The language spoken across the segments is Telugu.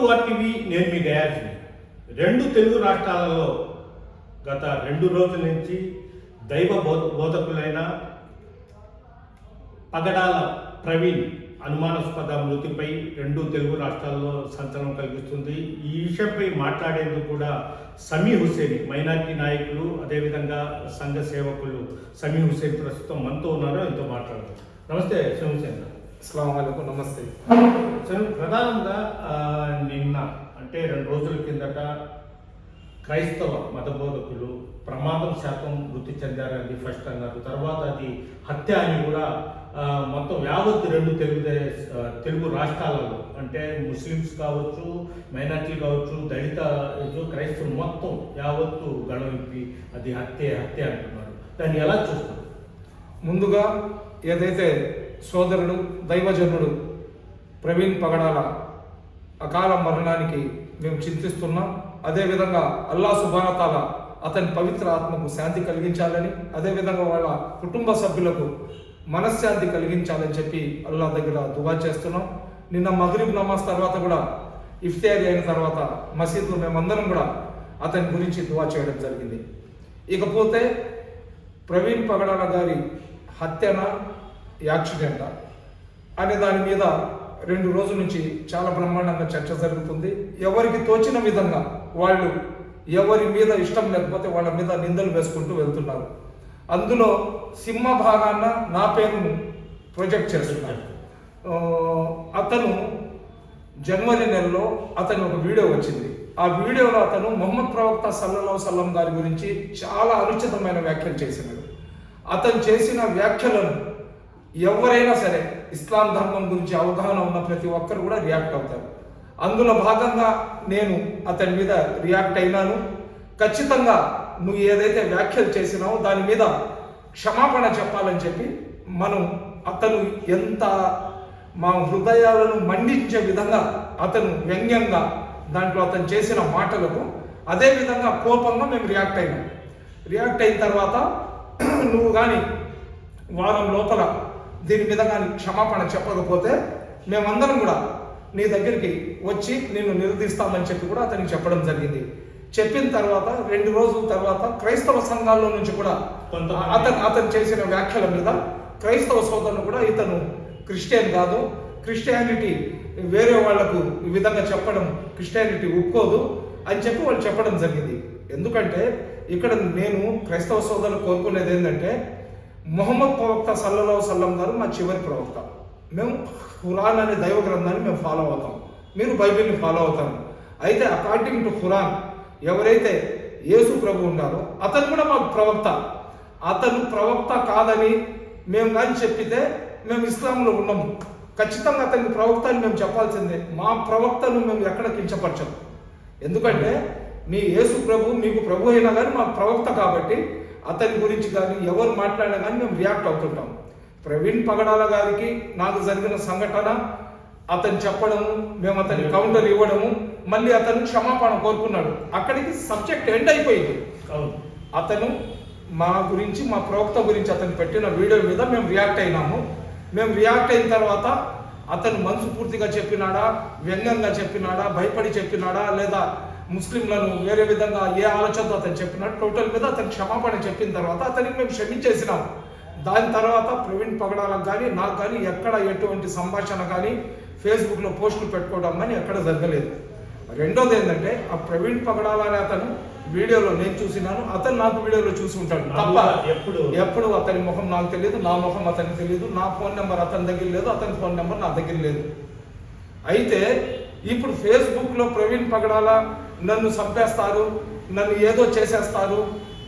టు ఆర్ నేను మీ గయాజ్ని రెండు తెలుగు రాష్ట్రాలలో గత రెండు రోజుల నుంచి దైవ బోధ బోధకులైన పగడాల ప్రవీణ్ అనుమానాస్పద మృతిపై రెండు తెలుగు రాష్ట్రాల్లో సంచలనం కలిగిస్తుంది. ఈ విషయంపై మాట్లాడేందుకు కూడా సమీ హుసేన్ మైనార్టీ నాయకులు అదేవిధంగా సంఘ సేవకులు సమీ హుసేన్ ప్రస్తుతం మనతో ఉన్నారు. ఎంతో మాట్లాడతారు. నమస్తే సమీ హుసేన్. గారు. అస్సలం నమస్తే. సరే ప్రధానంగా నిన్న అంటే రెండు రోజుల కిందట క్రైస్తవ మత బోధకులు ప్రమాదం శాతం మృతి చెందారని ఫస్ట్ అన్నారు తర్వాత అది హత్య అని కూడా మొత్తం యావత్ రెండు తెలుగు తెలుగు రాష్ట్రాలలో అంటే ముస్లిమ్స్ కావచ్చు మైనార్టీ కావచ్చు దళిత క్రైస్తవులు మొత్తం యావత్తు గడవిప్పి అది హత్య హత్య అంటున్నారు. దాన్ని ఎలా చూస్తారు? ముందుగా ఏదైతే సోదరుడు దైవజనుడు ప్రవీణ్ పగడాల అకాల మరణానికి మేము చింతిస్తున్నాం. అదేవిధంగా అల్లా సుబానతాల అతని పవిత్ర ఆత్మకు శాంతి కలిగించాలని అదేవిధంగా వాళ్ళ కుటుంబ సభ్యులకు మనశ్శాంతి కలిగించాలని చెప్పి అల్లా దగ్గర దువా చేస్తున్నాం. నిన్న మగరిబ్ నమాజ్ తర్వాత కూడా ఇఫ్తియారీ అయిన తర్వాత మసీద్లో మేమందరం కూడా అతని గురించి దువా చేయడం జరిగింది. ఇకపోతే ప్రవీణ్ పగడాల గారి హత్యన యాక్సిడెంటా అనే దాని మీద రెండు రోజుల నుంచి చాలా బ్రహ్మాండంగా చర్చ జరుగుతుంది. ఎవరికి తోచిన విధంగా వాళ్ళు ఎవరి మీద ఇష్టం లేకపోతే వాళ్ళ మీద నిందలు వేసుకుంటూ వెళ్తున్నారు. అందులో సింహ భాగాన నా పేరును ప్రొజెక్ట్ చేస్తున్నారు. అతను జనవరి నెలలో అతని ఒక వీడియో వచ్చింది. ఆ వీడియోలో అతను మొహమ్మద్ ప్రవక్త సల్లల్లాహు సల్లం గారి గురించి చాలా అనుచితమైన వ్యాఖ్యలు చేసినాడు. అతను చేసిన వ్యాఖ్యలను ఎవరైనా సరే ఇస్లాం ధర్మం గురించి అవగాహన ఉన్న ప్రతి ఒక్కరు కూడా రియాక్ట్ అవుతారు. అందులో భాగంగా నేను అతని మీద రియాక్ట్ అయినాను. ఖచ్చితంగా నువ్వు ఏదైతే వ్యాఖ్యలు చేసినావో దాని మీద క్షమాపణ చెప్పాలని చెప్పి మనం అతను ఎంత మా హృదయాలను మండించే విధంగా అతను వ్యంగ్యంగా దాంట్లో అతను చేసిన మాటలకు అదే విధంగా కోపంగా మేము రియాక్ట్ అయినాం. రియాక్ట్ అయిన తర్వాత నువ్వు కానీ వారం లోపల దీని మీద కానీ క్షమాపణ చెప్పకపోతే మేమందరం కూడా నీ దగ్గరికి వచ్చి నిన్ను నిలదీస్తామని చెప్పి కూడా అతనికి చెప్పడం జరిగింది. చెప్పిన తర్వాత రెండు రోజుల తర్వాత క్రైస్తవ సంఘాల్లో నుంచి కూడా అతను అతను చేసిన వ్యాఖ్యల మీద క్రైస్తవ సోదరులు కూడా ఇతను క్రిస్టియన్ కాదు క్రిస్టియానిటీ వేరే వాళ్ళకు ఈ విధంగా చెప్పడం క్రిస్టియానిటీ ఒప్పుకోదు అని చెప్పి వాళ్ళు చెప్పడం జరిగింది. ఎందుకంటే ఇక్కడ నేను క్రైస్తవ సోదరులు కోరుకునేది ఏంటంటే మొహమ్మద్ ప్రవక్త సల్లల్లాహు సల్లం గారు మా చివరి ప్రవక్త. మేము ఖురాన్ అనే దైవ గ్రంథాన్ని మేము ఫాలో అవుతాం. మీరు బైబిల్ని ఫాలో అవుతారు. అయితే అకార్డింగ్ టు ఖురాన్ ఎవరైతే యేసు ప్రభు ఉన్నారో అతను కూడా మాకు ప్రవక్త. అతను ప్రవక్త కాదని మేము కానీ చెప్పితే మేము ఇస్లాంలో ఉన్నాము. ఖచ్చితంగా అతనికి ప్రవక్త అని మేము చెప్పాల్సిందే. మా ప్రవక్తను మేము ఎక్కడ కించపరచము? ఎందుకంటే మీ యేసు ప్రభు మీకు ప్రభు అయినా కానీ మా ప్రవక్త కాబట్టి అతని గురించి కానీ ఎవరు మాట్లాడినా కానీ మేము రియాక్ట్ అవుతుంటాం. ప్రవీణ్ పగడాల గారికి నాకు జరిగిన సంఘటన అతను చెప్పడము మేము అతని కౌంటర్ ఇవ్వడము మళ్ళీ అతను క్షమాపణ కోరుకున్నాడు. అక్కడికి సబ్జెక్ట్ ఎండ్ అయిపోయింది. అతను మా గురించి మా ప్రవక్త గురించి అతను పెట్టిన వీడియో మీద మేము రియాక్ట్ అయినాము. మేము రియాక్ట్ అయిన తర్వాత అతను మనసు పూర్తిగా చెప్పినాడా వ్యంగ్యంగా చెప్పినాడా భయపడి చెప్పినాడా లేదా ముస్లింలను వేరే విధంగా ఏ ఆలోచనతో అతను చెప్పినాడు? టోటల్ మీద అతను క్షమాపణ చెప్పిన తర్వాత అతనికి మేము క్షమించేసినాం దాని తర్వాత ప్రవీణ్ పగడాలకు కానీ నాకు కానీ ఎక్కడ ఎటువంటి సంభాషణ కానీ ఫేస్బుక్లో పోస్టులు పెట్టుకోవడం కానీ ఎక్కడ జరగలేదు. రెండోది ఏంటంటే ఆ ప్రవీణ్ పగడాల అనే అతను వీడియోలో నేను చూసినాను. అతను నాకు వీడియోలో చూసి ఉంటాడు. తప్ప ఎప్పుడు? ఎప్పుడు అతని ముఖం నాకు తెలియదు నా ముఖం అతనికి తెలియదు నా ఫోన్ నెంబర్ అతని దగ్గర లేదు అతని ఫోన్ నెంబర్ నా దగ్గర లేదు. అయితే ఇప్పుడు ఫేస్బుక్లో ప్రవీణ్ పగడాల నన్ను చంపేస్తారు నన్ను ఏదో చేసేస్తారు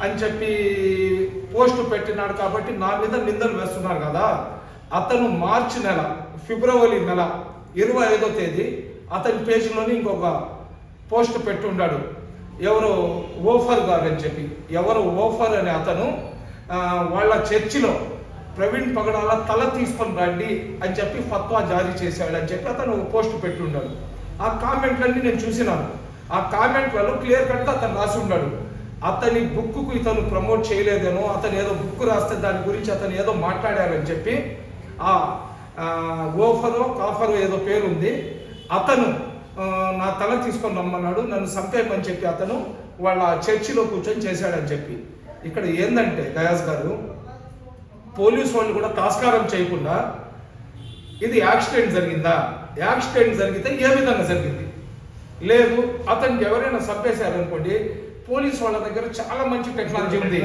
అని చెప్పి పోస్ట్ పెట్టినాడు కాబట్టి నా మీద నిందలు వేస్తున్నారు కదా. అతను మార్చి నెల ఫిబ్రవరి నెల ఇరవై ఐదో తేదీ అతని పేజీలోని ఇంకొక పోస్ట్ పెట్టుండాడు ఎవరు ఓఫర్ గారు అని చెప్పి ఎవరు ఓఫర్ అనే అతను వాళ్ళ చర్చిలో ప్రవీణ్ పగడాల తల తీసుకొని రండి అని చెప్పి ఫత్వా జారీ చేశాడు అని చెప్పి అతను పోస్ట్ పెట్టి ఉన్నాడు ఆ కామెంట్లన్నీ నేను చూసినాను. ఆ కామెంట్లలో క్లియర్ కట్గా అతను రాసి ఉన్నాడు. అతని బుక్కు ఇతను ప్రమోట్ చేయలేదేమో అతను ఏదో బుక్ రాస్తే దాని గురించి అతను ఏదో మాట్లాడారని చెప్పి ఆ ఓఫరో కాఫరో ఏదో పేరు ఉంది. అతను నా తల తీసుకొని రమ్మన్నాడు. నన్ను చంపేయమని చెప్పి అతను వాళ్ళ చర్చిలో కూర్చొని చేశాడని చెప్పి. ఇక్కడ ఏందంటే గయాస్ గారు పోలీస్ వాళ్ళు కూడా తాస్కారం చేయకుండా ఇది యాక్సిడెంట్ జరిగిందా? యాక్సిడెంట్ జరిగితే ఏ విధంగా జరిగింది? లేదు అతనికి ఎవరైనా చంపేశారనుకోండి పోలీస్ వాళ్ళ దగ్గర చాలా మంచి టెక్నాలజీ ఉంది.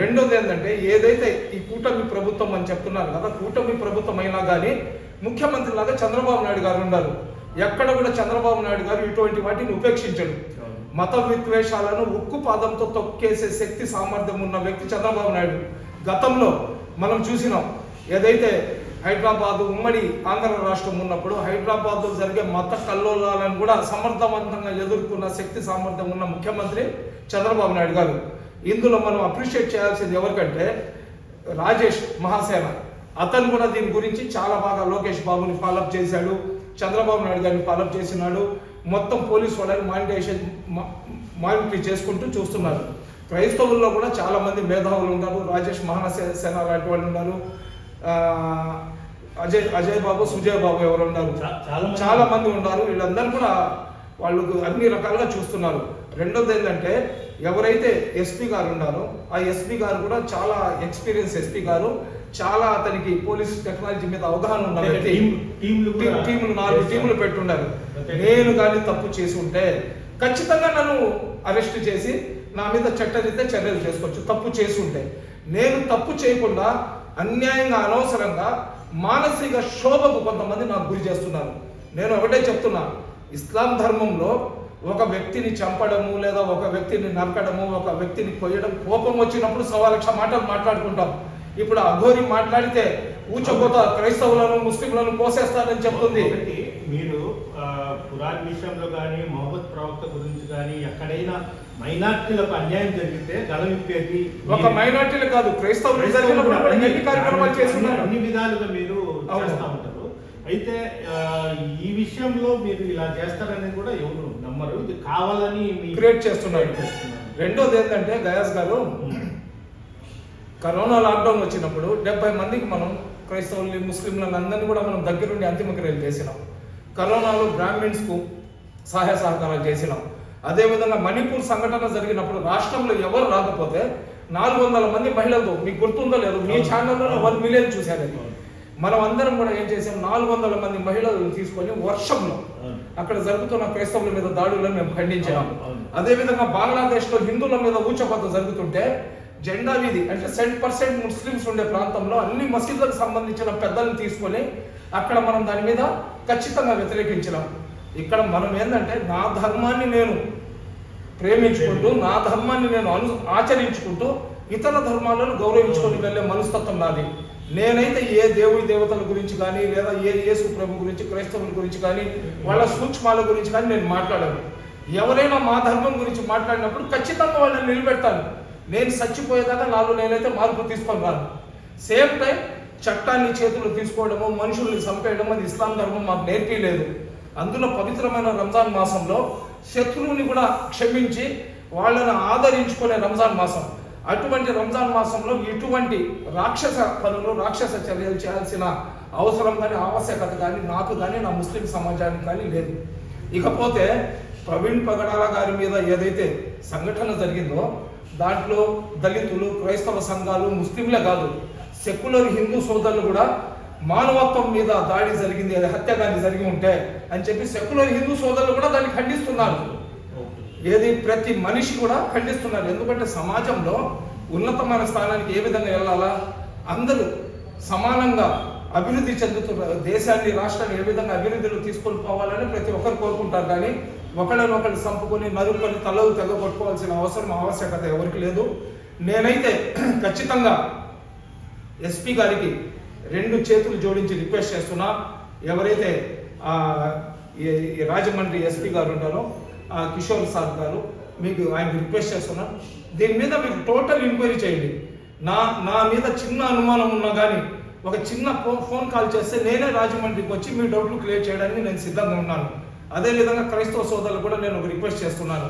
రెండోది ఏంటంటే ఏదైతే ఈ కూటమి ప్రభుత్వం అని చెప్తున్నారు కదా కూటమి ప్రభుత్వం అయినా కానీ ముఖ్యమంత్రి లాగా చంద్రబాబు నాయుడు గారు ఉన్నారు ఎక్కడ కూడా చంద్రబాబు నాయుడు గారు ఇటువంటి వాటిని ఉపేక్షించడు. మత విద్వేషాలను ఉక్కు పాదంతో తొక్కేసే శక్తి సామర్థ్యం ఉన్న వ్యక్తి చంద్రబాబు నాయుడు. గతంలో మనం చూసినాం ఏదైతే హైదరాబాద్ ఉమ్మడి ఆంధ్ర రాష్ట్రం ఉన్నప్పుడు హైదరాబాద్లో జరిగే మత కల్లోలాలను కూడా సమర్థవంతంగా ఎదుర్కొన్న శక్తి సామర్థ్యం ఉన్న ముఖ్యమంత్రి చంద్రబాబు నాయుడు గారు. ఇందులో మనం అప్రిషియేట్ చేయాల్సింది ఎవరికంటే రాజేష్ మహాసేన. అతను కూడా దీని గురించి చాలా బాగా లోకేష్ బాబుని ఫాలోఅప్ చేశాడు. చంద్రబాబు నాయుడు గారిని ఫాలోఅప్ చేసినాడు. మొత్తం పోలీస్ వాళ్ళని మానిటైజేషన్ మానిటరీ చేసుకుంటూ చూస్తున్నారు. క్రైస్తవుల్లో కూడా చాలా మంది మేధావులు ఉన్నారు రాజేష్ మహాసేన లాంటి వాళ్ళు ఉన్నారు. అజయ్ అజయ్ బాబు సుజయ్ బాబు ఎవరు ఉన్నారు? చాలా మంది- చాలా మంది ఉన్నారు. వీళ్ళందరూ కూడా వాళ్ళు అన్ని రకాలుగా చూస్తున్నారు. రెండోది ఏంటంటే ఎవరైతే ఎస్పీ గారు ఉన్నారో ఆ ఎస్పీ గారు కూడా చాలా ఎక్స్పీరియన్స్ ఎస్పీ గారు. చాలా అతనికి పోలీస్ టెక్నాలజీ మీద అవగాహన ఉన్న అంటే వ్యక్తి. టీం- టీంలు కూడా టీ- టీంలు నాలుగు. టీంలు పెట్టున్నారు. నేను కానీ తప్పు చేసి ఉంటే ఖచ్చితంగా నన్ను అరెస్ట్ చేసి నా మీద చట్టరీత్యా చర్యలు చేసుకోవచ్చు. తప్పు చేసి ఉంటే. నేను తప్పు చేయకుండా అన్యాయంగా అనవసరంగా మానసిక శోభకు కొంతమంది నాకు గురి చేస్తున్నారు. నేను ఒకటే చెప్తున్నా ఇస్లాం ధర్మంలో ఒక వ్యక్తిని చంపడము లేదా ఒక వ్యక్తిని నరకడము ఒక వ్యక్తిని కొయ్యడం కోపం వచ్చినప్పుడు సవా లక్ష మాటలు మాట్లాడుకుంటాం. ఇప్పుడు అఘోరి మాట్లాడితే ఊచకోత క్రైస్తవులను ముస్లింలను కోసేస్తారని చెప్తుంది. మీరు పురాణ విషయంలో కానీ మొహమ్మద్ ప్రవక్త గురించి కానీ ఎక్కడైనా మైనార్టీలకు అన్యాయం జరిగితే గలవిప్పేది ఒక మైనార్టీలు కాదు క్రైస్తవులు కార్యక్రమాలు చేస్తున్నారు? అన్ని విధాలుగా మీరు. చేస్తూ ఉంటారు. అయితే ఈ విషయంలో మీరు ఇలా చేస్తారని కూడా ఎవరు నమ్మరు. ఇది కావాలని క్రియేట్ చేస్తున్నారు చేస్తున్నారు. రెండోది ఏంటంటే గయాస్ గారు కరోనా లాక్డౌన్ వచ్చినప్పుడు డెబ్బై మందికి మనం క్రైస్తవుల్ని ముస్లింలను అందరినీ కూడా మనం దగ్గరుండి అంతిమ క్రియలు చేసినాం. కరోనాలో బ్రాహ్మిన్స్కు సహాయ సహకారాలు చేసినాం. అదేవిధంగా మణిపూర్ సంఘటన జరిగినప్పుడు రాష్ట్రంలో ఎవరు రాకపోతే నాలుగు వందల మంది మహిళలతో మీకు గుర్తుందో లేదు మీ ఛానల్లో వన్ మిలియన్ చూశారు. మనం అందరం కూడా ఏం చేసాం నాలుగు వందల మంది మహిళలను తీసుకొని వర్షంలో. అక్కడ జరుగుతున్న క్రైస్తవుల మీద దాడులను మేము ఖండించాం అవును, అవును. అదేవిధంగా బంగ్లాదేశ్లో హిందువుల మీద ఊచకోత జరుగుతుంటే జెండా వీధి అంటే సెవెన్ పర్సెంట్ ముస్లిమ్స్ ఉండే ప్రాంతంలో అన్ని మసీదులకు సంబంధించిన పెద్దలను తీసుకొని అక్కడ మనం దాని మీద ఖచ్చితంగా వ్యతిరేకించినాం. ఇక్కడ మనం ఏంటంటే నా ధర్మాన్ని నేను ప్రేమించుకుంటూ నా ధర్మాన్ని నేను అను ఆచరించుకుంటూ ఇతర ధర్మాలను గౌరవించుకొని వెళ్ళే మనస్తత్వం నాది. నేనైతే ఏ దేవుడి దేవతల గురించి కానీ లేదా ఏ యేసు ప్రభు గురించి క్రైస్తవుల గురించి కానీ వాళ్ళ సూక్ష్మాల గురించి కానీ నేను మాట్లాడాను. ఎవరైనా మా ధర్మం గురించి మాట్లాడినప్పుడు ఖచ్చితంగా వాళ్ళని నిలబెడతాను. నేను చచ్చిపోయేదాకా నాలో నేనైతే మార్పు తీసుకొని రాను. సేమ్ టైం చట్టాన్ని చేతులు తీసుకోవడము మనుషుల్ని చంపేయడం అది ఇస్లాం ధర్మం మాకు నేర్పించలేదు అందులో పవిత్రమైన రంజాన్ మాసంలో శత్రువుని కూడా క్షమించి వాళ్ళని ఆదరించుకునే రంజాన్ మాసం. అటువంటి రంజాన్ మాసంలో ఇటువంటి రాక్షస పనులు రాక్షస చర్యలు చేయాల్సిన అవసరం కానీ ఆవశ్యకత కానీ నాకు కానీ నా ముస్లిం సమాజానికి కానీ లేదు. ఇకపోతే ప్రవీణ్ పగడాల గారి మీద ఏదైతే సంఘటన జరిగిందో దాంట్లో దళితులు క్రైస్తవ సంఘాలు ముస్లింలే కాదు సెక్యులర్ హిందూ సోదరులు కూడా మానవత్వం మీద దాడి జరిగింది అది హత్య కానీ జరిగి ఉంటే అని చెప్పి సెక్యులర్ హిందూ సోదరులు కూడా దాన్ని ఖండిస్తున్నారు. ఏది ప్రతి మనిషి కూడా ఖండిస్తున్నారు. ఎందుకంటే సమాజంలో ఉన్నతమైన స్థానానికి ఏ విధంగా వెళ్ళాలా? అందరూ సమానంగా అభివృద్ధి చెందుతున్న దేశాన్ని రాష్ట్రాన్ని ఏ విధంగా అభివృద్ధిలో తీసుకొని పోవాలని ప్రతి ఒక్కరు కోరుకుంటారు. కానీ ఒకళ్ళని ఒకళ్ళు చంపుకొని నరుకొని తలలు తెగగొట్టుకోవాల్సిన అవసరం ఆవశ్యకత ఎవరికి లేదు. నేనైతే ఖచ్చితంగా ఎస్పీ గారికి రెండు చేతులు జోడించి రిక్వెస్ట్ చేస్తున్నా. ఎవరైతే రాజమండ్రి ఎస్పీ గారు ఉన్నారో ఆ కిషోర్ సార్ గారు మీకు ఆయన రిక్వెస్ట్ చేస్తున్నా. దీని మీద మీకు టోటల్ ఎంక్వైరీ చేయండి. నా నా మీద చిన్న అనుమానం ఉన్నా కానీ ఒక చిన్న ఫోన్ కాల్ చేస్తే నేనే రాజమండ్రికి వచ్చి మీ డౌట్లు క్లియర్ చేయడానికి నేను సిద్ధంగా ఉన్నాను. అదేవిధంగా క్రైస్తవ సోదరులు కూడా నేను ఒక రిక్వెస్ట్ చేస్తున్నాను.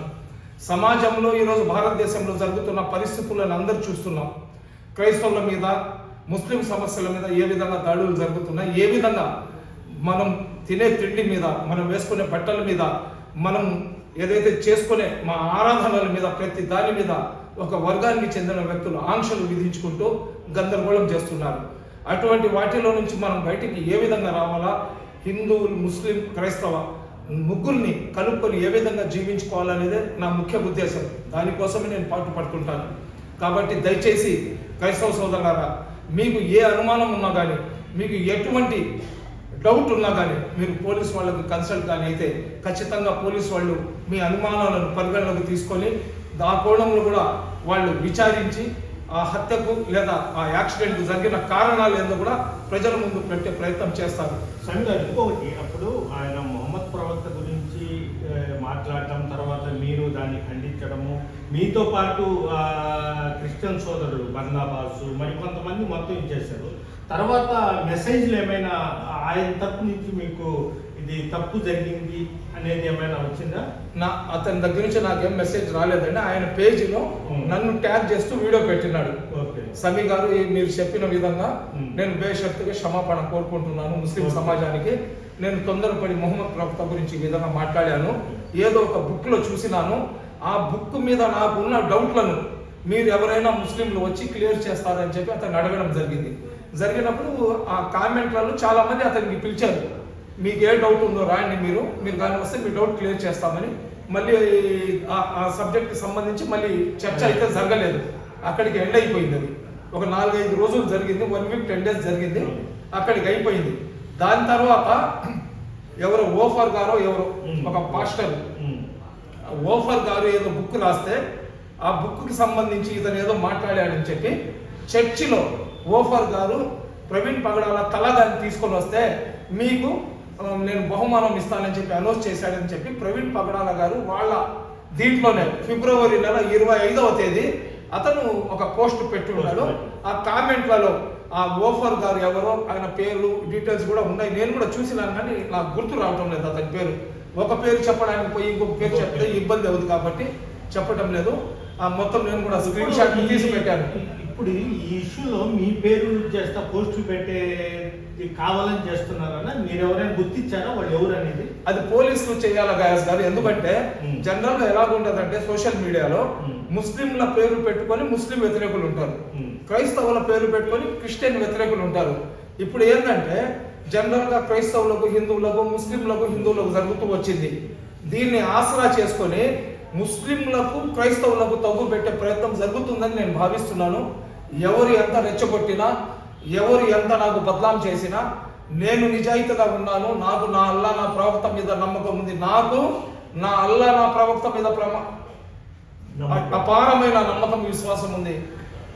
సమాజంలో ఈరోజు భారతదేశంలో జరుగుతున్న పరిస్థితులను అందరూ చూస్తున్నాం. క్రైస్తవుల మీద ముస్లిం సమస్యల మీద ఏ విధంగా దాడులు జరుగుతున్నాయి ఏ విధంగా మనం తినే తిండి మీద మనం వేసుకునే బట్టల మీద మనం ఏదైతే చేసుకునే మా ఆరాధనల మీద ప్రతి దాని మీద ఒక వర్గానికి చెందిన వ్యక్తులు ఆంక్షలు విధించుకుంటూ గందరగోళం చేస్తున్నారు. అటువంటి వాటిలో నుంచి మనం బయటికి ఏ విధంగా రావాలా? హిందువులు ముస్లిం క్రైస్తవ ముగ్గురిని కలుపుకొని ఏ విధంగా జీవించుకోవాలనేదే నా ముఖ్య ఉద్దేశం. దానికోసమే నేను పాటు పడుతుంటాను కాబట్టి దయచేసి క్రైస్తవ సోదరులారా మీకు ఏ అనుమానం ఉన్నా కానీ మీకు ఎటువంటి డౌట్ ఉన్నా కానీ మీరు పోలీస్ వాళ్ళకి కన్సల్ట్ కానీ అయితే ఖచ్చితంగా పోలీస్ వాళ్ళు మీ అనుమానాలను పరిగణలోకి తీసుకొని ఆ కోణంలో కూడా వాళ్ళు విచారించి ఆ హత్యకు లేదా ఆ యాక్సిడెంట్కు జరిగిన కారణాలు ఏందో కూడా ప్రజల ముందు పెట్టే ప్రయత్నం చేస్తారు. సంగా ఇంకొకటి అప్పుడు ఆయన మొహమ్మద్ ప్రవక్త గురించి మాట్లాడటం మీరు దాన్ని ఖండించడము. మీతో పాటు క్రిస్టియన్ సోదరులు బర్నాబాసు మరి కొంతమంది మొత్తం ఇచ్చేశారు తర్వాత మెసేజ్లు ఏమైనా ఆయన తరపు నుంచి మీకు ఇది తప్పు జరిగింది అనేది ఏమైనా వచ్చిందా? నా అతని దగ్గర నుంచి నాకేం మెసేజ్ రాలేదండి. ఆయన పేజీలో. నన్ను ట్యాగ్ చేస్తూ వీడియో పెట్టినాడు. ఓకే. సమీ గారు మీరు చెప్పిన విధంగా. నేను బేషరతుగా క్షమాపణ కోరుకుంటున్నాను ముస్లిం. సమాజానికి. నేను తొందరపడి మొహమ్మద్ ప్రవక్త గురించి ఈ విధంగా మాట్లాడాను. ఏదో ఒక బుక్లో చూసినాను. ఆ బుక్ మీద నాకున్న డౌట్లను మీరు ఎవరైనా ముస్లింలు వచ్చి క్లియర్ చేస్తారని చెప్పి అతను అడగడం జరిగింది. జరిగినప్పుడు ఆ కామెంట్లలో చాలా మంది అతనికి పిలిచారు. మీకు ఏ డౌట్ ఉందో రాయండి మీరు. మీరు కానీ వస్తే మీ డౌట్ క్లియర్ చేస్తామని. మళ్ళీ ఆ- సబ్జెక్ట్కి సంబంధించి మళ్ళీ చర్చ అయితే జరగలేదు. అక్కడికి ఎండ్ అయిపోయింది అది. ఒక నాలుగైదు రోజులు జరిగింది. వన్ వీక్ టెన్ డేస్ జరిగింది. అక్కడికి అయిపోయింది. దాని తర్వాత ఎవరు ఓఫర్ గారో ఎవరు ఒక పాస్టర్. ఓఫర్ గారు ఏదో బుక్ రాస్తే ఆ బుక్కి సంబంధించి ఇతను ఏదో మాట్లాడాడని చెప్పి చర్చిలో ఓఫర్ గారు ప్రవీణ్ పగడాల తల దాన్ని తీసుకొని వస్తే మీకు నేను బహుమానం ఇస్తానని చెప్పి అనౌన్స్ చేశాడని చెప్పి ప్రవీణ్ పగడాల గారు వాళ్ళ దీంట్లోనే ఫిబ్రవరి నెల ఇరవై ఐదవ తేదీ అతను ఒక పోస్ట్ పెట్టి ఉన్నాడు. ఆ కామెంట్లలో ఆ ఓఫర్ గారు ఎవరో ఆయన పేరు డీటెయిల్స్ కూడా ఉన్నాయి. నేను కూడా చూసినాను కానీ నాకు గుర్తు రావటం లేదు అతని పేరు. ఒక పేరు చెప్పడానికి పోయి ఇంకొక పేరు చెప్తే ఇబ్బంది అవుతుంది కాబట్టి చెప్పటం లేదు. ఆ మొత్తం నేను కూడా స్క్రీన్ షాట్ తీసి పెట్టాను. ఇప్పుడు ఈ ఇష్యూలో మీ పేరు చేస్తా పోస్ట్ పెట్టేది కావాలని చేస్తున్నారన్న మీరు ఎవరైనా గుర్తించారా? వాళ్ళు ఎవరు అనేది? అది పోలీసులు చేయాలి గయాస్ గారు ఎందుకంటే. జనరల్గా ఎలాగుంటదంటే సోషల్ మీడియాలో. ముస్లింల పేరు పెట్టుకొని ముస్లిం వ్యతిరేకులు ఉంటారు. క్రైస్తవుల పేరు పెట్టుకొని క్రిస్టియన్ వ్యతిరేకులు ఉంటారు. ఇప్పుడు ఏంటంటే జనరల్గా క్రైస్తవులకు హిందువులకు ముస్లింలకు హిందువులకు జరుగుతూ వచ్చింది. దీన్ని ఆసరా చేసుకొని ముస్లింలకు క్రైస్తవులకు తగ్గు పెట్టే ప్రయత్నం జరుగుతుందని నేను భావిస్తున్నాను. ఎవరు ఎంత రెచ్చగొట్టినా ఎవరు ఎంత నాకు బదలాం చేసినా నేను నిజాయితీగా ఉన్నాను నాకు నా అల్లా నా ప్రవక్త మీద నమ్మకం ఉంది నాకు నా అల్లా నా ప్రవక్త మీద ప్రమా. అపారమైన నమ్మకం విశ్వాసం ఉంది.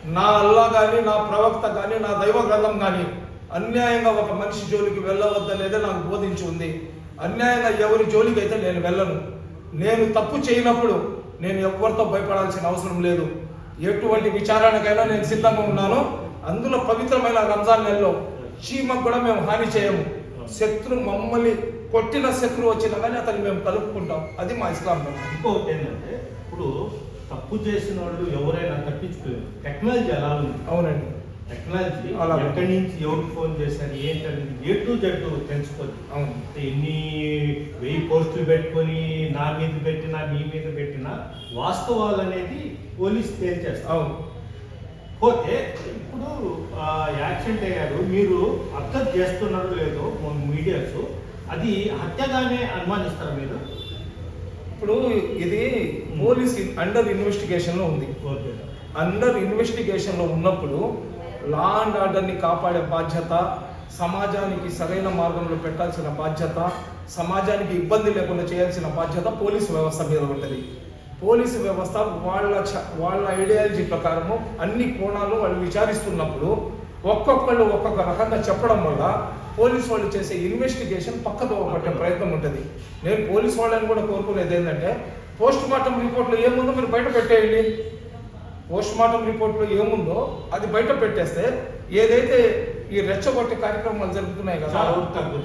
నా అల్లా కానీ నా ప్రవక్త కానీ నా దైవ గ్రంథం కానీ అన్యాయంగా ఒక మనిషి జోలికి వెళ్ళవద్దనేదే నాకు బోధించి ఉంది. అన్యాయంగా ఎవరి జోలికి అయితే నేను వెళ్ళను. నేను తప్పు చేయనప్పుడు నేను ఎవరితో భయపడాల్సిన అవసరం లేదు. ఎటువంటి విచారణకైనా నేను సిద్ధంగా ఉన్నాను. అందులో పవిత్రమైన రంజాన్ నెలలో చీమకు కూడా మేము హాని చేయము. శత్రు మమ్మల్ని కొట్టిన శత్రువు వచ్చినా కానీ అతన్ని మేము కలుపుకుంటాం. అది మా ఇస్లాం. ఇంకొకటి ఏంటంటే ఇప్పుడు తప్పు చేసిన వాళ్ళు ఎవరైనా తప్పించుకోలేరు. టెక్నాలజీ ఎలా ఉంది. అవునండి. టెక్నాలజీ అలా. ఎక్కడి నుంచి ఎవరికి ఫోన్ చేశారు ఏంటనేది ఏ టు జెడ్ తెలుసుకోవచ్చు అవును. ఎన్ని వెయ్యి పోస్టులు పెట్టుకొని నా మీద పెట్టినా మీ మీద పెట్టినా వాస్తవాలు అనేది పోలీస్ తేల్చేస్తారు. అవును. పోతే ఇప్పుడు యాక్సిడెంట్ అయ్యారు మీరు అర్థం చేస్తున్నారు లేదో మీడియాస్ అది హత్యగానే అనుమానిస్తారు మీరు? ఇప్పుడు ఇది పోలీస్ అండర్ ఇన్వెస్టిగేషన్లో ఉంది అండర్ ఇన్వెస్టిగేషన్లో ఉన్నప్పుడు లా అండ్ ఆర్డర్ని కాపాడే బాధ్యత సమాజానికి సరైన మార్గంలో పెట్టాల్సిన బాధ్యత సమాజానికి ఇబ్బంది లేకుండా చేయాల్సిన బాధ్యత పోలీసు వ్యవస్థ మీద ఉంటుంది. పోలీసు వ్యవస్థ వాళ్ళ చ- వాళ్ళ ఐడియాలజీ ప్రకారము అన్ని కోణాలు వాళ్ళు విచారిస్తున్నప్పుడు ఒక్కొక్కళ్ళు ఒక్కొక్క రకంగా చెప్పడం వల్ల పోలీసు వాళ్ళు చేసే ఇన్వెస్టిగేషన్ పక్కతో పట్టే ప్రయత్నం ఉంటుంది. నేను పోలీసు వాళ్ళని కూడా కోరుకునేది ఏంటంటే పోస్ట్ మార్టం రిపోర్ట్లో ఏముందో మీరు బయట పెట్టేయండి. పోస్ట్ మార్టం రిపోర్ట్లో ఏముందో అది బయట పెట్టేస్తే ఏదైతే ఈ రెచ్చగొట్టే కార్యక్రమాలు జరుగుతున్నాయి కదా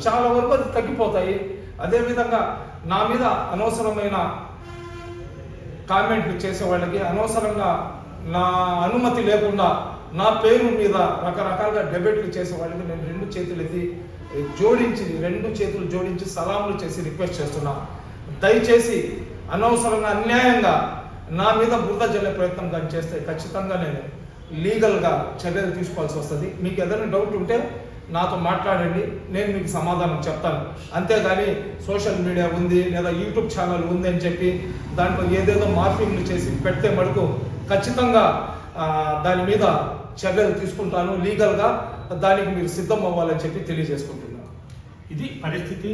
చాలా వరకు అది తగ్గిపోతాయి. అదే విధంగా నా మీద అనవసరమైన కామెంట్లు చేసే వాళ్ళకి అనవసరంగా నా అనుమతి లేకుండా నా పేరు మీద రకరకాలుగా డెబేట్లు చేసే వాళ్ళకి నేను రెండు చేతులు ఎత్తి జోడించి రెండు చేతులు జోడించి సలాములు చేసి రిక్వెస్ట్ చేస్తున్నా. దయచేసి అనవసరంగా అన్యాయంగా నా మీద బురద జల్లే ప్రయత్నం కానీ చేస్తే ఖచ్చితంగా నేను లీగల్గా చర్యలు తీసుకోవాల్సి వస్తుంది. మీకు ఏదైనా డౌట్ ఉంటే నాతో మాట్లాడండి నేను మీకు సమాధానం చెప్తాను. అంతేగాని సోషల్ మీడియా ఉంది లేదా యూట్యూబ్ ఛానల్ ఉంది అని చెప్పి దాంట్లో ఏదేదో మార్పింగ్లు చేసి పెడితే మటుకు ఖచ్చితంగా దాని మీద చర్యలు తీసుకుంటాను. లీగల్గా దానికి మీరు సిద్ధం అవ్వాలని చెప్పి తెలియజేసుకుంటున్నాను. ఇది పరిస్థితి